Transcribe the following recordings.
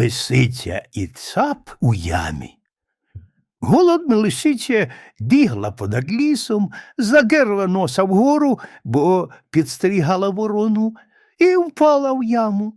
Лисиця і цап у ямі. Голодна лисиця бігла понад лісом, задерла носа вгору, бо підстерігала ворону, і впала в яму.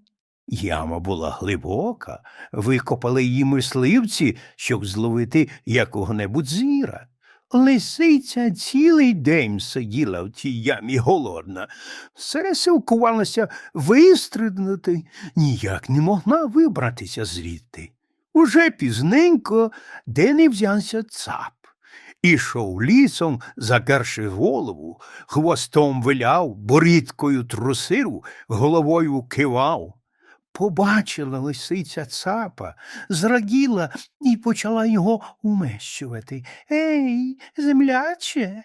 Яма була глибока, викопали її мисливці, щоб зловити якого-небудь звіра. Лисиця цілий день сиділа в тій ямі голодна, все силкувалася вистрибнути, ніяк не могла вибратися звідти. Уже пізненько, де не взявся цап. Ішов лісом, закерши голову, хвостом виляв, борідкою трусив, головою кивав. Побачила лисиця цапа, зраділа і почала його умещувати. Ей, земляче,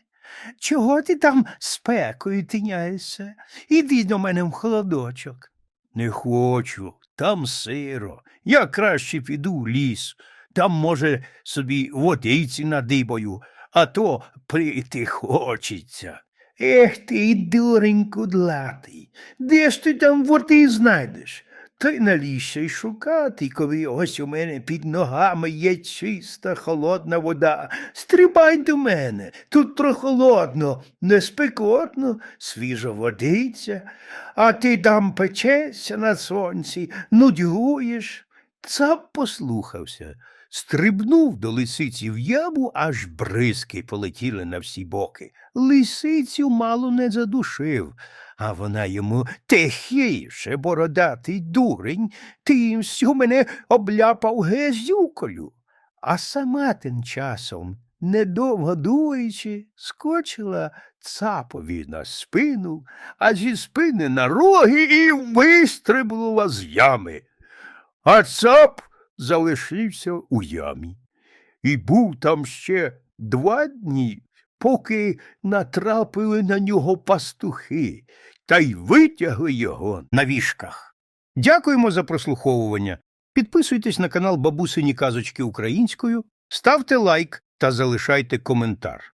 чого ти там спекою тиняєшся? Іди до мене в холодочок. Не хочу, там сиро. Я краще піду в ліс. Там, може, собі водиці надибаю, а то прийти хочеться. Ех ти, дурень кудлатий, де ж ти там води знайдеш? Та й наліше й шукати, коли ось у мене під ногами є чиста холодна вода. Стрибай до мене, тут прохолодно, не спекотно, свіжо водиться, а ти там печешся на сонці, нудьгуєш. Цап послухався, стрибнув до лисиці в яму, аж бризки полетіли на всі боки. Лисицю мало не задушив, а вона йому тихіше, бородатий дурень, ти всю мене обляпав гезюкою. А сама тим часом, недовго дуючи, скочила цапові на спину, а зі спини на роги і вистрибнула з ями. А цап залишився у ямі. І був там ще два дні, поки натрапили на нього пастухи та й витягли його на вішках. Дякуємо за прослуховування. Підписуйтесь на канал Бабусині Казочки Українською, ставте лайк та залишайте коментар.